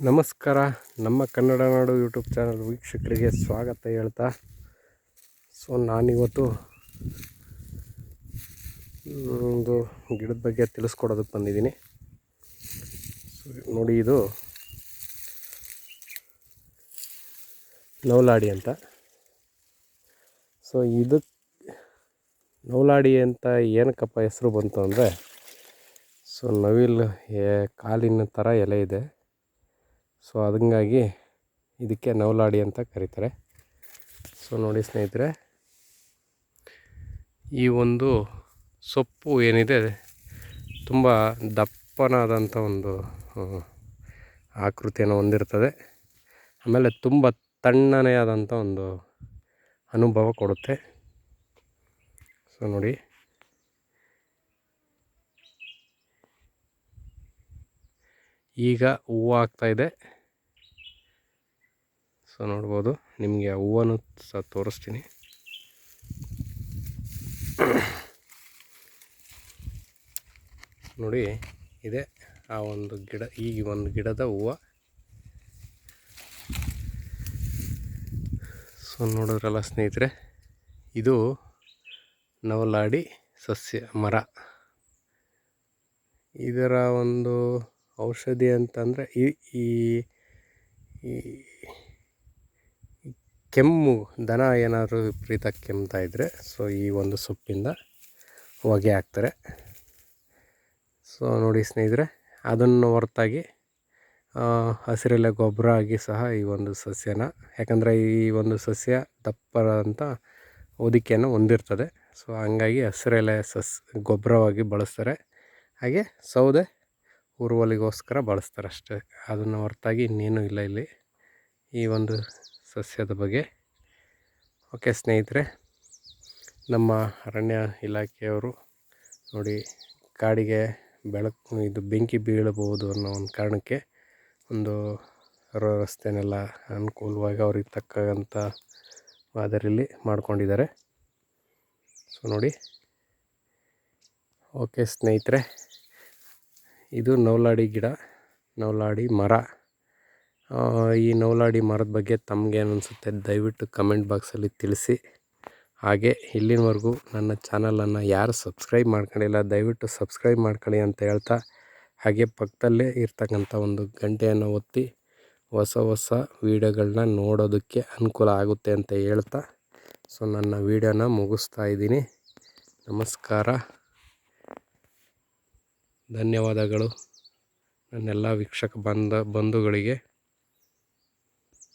ನಮಸ್ಕಾರ. ನಮ್ಮ ಕನ್ನಡ ನಾಡು YouTube channel ವೀಕ್ಷಕರಿಗೆ ಸ್ವಾಗತ ಹೇಳ್ತಾ. ಸೊ, ನಾನಿವತ್ತು ಒಂದು ಗಿಡದ ಬಗ್ಗೆ ತಿಳಿಸ್ಕೊಡೋದಕ್ಕೆ ಬಂದಿದ್ದೀನಿ. ಸೊ, ನೋಡಿ ಇದು ನೌಲಾಡಿ ಅಂತ. ಸೊ, ಇದು ನೌಲಾಡಿ ಅಂತ ಏನಕ್ಕಪ್ಪ ಹೆಸರು ಬಂತು ಅಂದರೆ, ಸೊ, ನವಿಲು ಕಾಲಿನ ಥರ ಎಲೆ ಇದೆ. ಸೊ ಅದಂಗಾಗಿ ಇದಕ್ಕೆ ನವಲಾಡಿ ಅಂತ ಕರೀತಾರೆ. ಸೊ ನೋಡಿ ಸ್ನೇಹಿತರೆ, ಈ ಒಂದು ಸೊಪ್ಪು ಏನಿದೆ, ತುಂಬ ದಪ್ಪನಾದಂಥ ಒಂದು ಆಕೃತಿಯನ್ನು ಹೊಂದಿರ್ತದೆ ಆಮೇಲೆ ತುಂಬ ತಣ್ಣನೇ ಆದಂಥ ಒಂದು ಅನುಭವ ಕೊಡುತ್ತೆ. ಸೊ ನೋಡಿ. ಈಗ ಹೂವು ಆಗ್ತಾಯಿದೆ ಸೊ ನೋಡ್ಬೋದು, ನಿಮಗೆ ಆ ಹೂವನ್ನು ಸಹ ತೋರಿಸ್ತೀನಿ. ನೋಡಿ, ಇದೆ ಆ ಒಂದು ಗಿಡ ಈ ಒಂದು ಗಿಡದ ಹೂವು. ಸೊ ನೋಡಿದ್ರಲ್ಲ ಸ್ನೇಹಿತರೆ, ಇದು ನವಲಾಡಿ ಸಸ್ಯ, ಮರ. ಇದರ ಒಂದು ಔಷಧಿ ಅಂತಂದರೆ ಈ ಈ ಈ ಈ ಕೆಮ್ಮು, ದನ ಏನಾದರೂ ವಿಪರೀತ ಕೆಮ್ತಾ ಇದ್ದರೆ ಸೊ ಈ ಒಂದು ಸೊಪ್ಪಿಂದ ಹೊಗೆ ಹಾಕ್ತಾರೆ. ಸೊ ನೋಡಿ ಸ್ನೇಹಿತರೆ, ಅದನ್ನು ಹೊರತಾಗಿ ಹಸಿರೆಲೆ ಗೊಬ್ಬರ ಆಗಿ ಸಹ ಈ ಒಂದು ಸಸ್ಯನ, ಯಾಕಂದರೆ ಈ ಒಂದು ಸಸ್ಯ ದಪ್ಪದಂಥ ಹೊದಿಕೆಯನ್ನು ಹೊಂದಿರ್ತದೆ. ಸೊ ಹಂಗಾಗಿ ಹಸಿರೆಲೆ ಸಸ್, ಗೊಬ್ಬರವಾಗಿ ಬಳಸ್ತಾರೆ. ಹಾಗೆ ಸೌದೆ ಉರುವಲಿಗೋಸ್ಕರ ಬಳಸ್ತಾರೆ ಅಷ್ಟೇ. ಅದನ್ನು ಹೊರತಾಗಿ ಇನ್ನೇನು ಇಲ್ಲ ಇಲ್ಲಿ. ಈ ಒಂದು ಸಸ್ಯದ ಬಗ್ಗೆ. ಓಕೆ, ಸ್ನೇಹಿತರೆ, ನಮ್ಮ ಅರಣ್ಯ ಇಲಾಖೆಯವರು ನೋಡಿ ಕಾಡಿಗೆ ಬೆಳಕು, ಇದು ಬೆಂಕಿ ಬೀಳಬಹುದು ಅನ್ನೋ ಒಂದು ಕಾರಣಕ್ಕೆ ಒಂದು ರಸ್ತೆನೆಲ್ಲ ಅನುಕೂಲವಾಗಿ ಅವ್ರಿಗೆ ತಕ್ಕಂಥ ಮಾದರಿಯಲ್ಲಿ ಮಾಡ್ಕೊಂಡಿದ್ದಾರೆ. ಸೊ, ನೋಡಿ. ಓಕೆ, ಸ್ನೇಹಿತರೆ, ಇದು ನೌಲಾಡಿ ಗಿಡ ನೌಲಾಡಿ ಮರ. ಈ ನೌಲಾಡಿ ಮರದ ಬಗ್ಗೆ ತಮಗೇನು ಅನಿಸುತ್ತೆ ದಯವಿಟ್ಟು ಕಮೆಂಟ್ ಬಾಕ್ಸಲ್ಲಿ ತಿಳಿಸಿ. ಹಾಗೆ ಇಲ್ಲಿನವರೆಗೂ ನನ್ನ ಚಾನಲನ್ನು ಯಾರು ಸಬ್ಸ್ಕ್ರೈಬ್ ಮಾಡ್ಕೊಂಡಿಲ್ಲ, ದಯವಿಟ್ಟು ಸಬ್ಸ್ಕ್ರೈಬ್ ಮಾಡ್ಕೊಳ್ಳಿ ಅಂತ ಹೇಳ್ತಾ, ಹಾಗೆ ಪಕ್ಕದಲ್ಲೇ ಇರ್ತಕ್ಕಂಥ ಒಂದು ಗಂಟೆಯನ್ನು ಒತ್ತಿ ಹೊಸ ಹೊಸ ವೀಡಿಯೋಗಳನ್ನ ನೋಡೋದಕ್ಕೆ ಅನುಕೂಲ ಆಗುತ್ತೆ ಅಂತ ಹೇಳ್ತಾ, ಸೊ ನನ್ನ ವೀಡಿಯೋನ ಮುಗಿಸ್ತಾ ಇದ್ದೀನಿ. ನಮಸ್ಕಾರ. ಧನ್ಯವಾದಗಳು. ನನ್ನೆಲ್ಲ ವೀಕ್ಷಕ ಬಂದ ಬಂಧುಗಳಿಗೆ.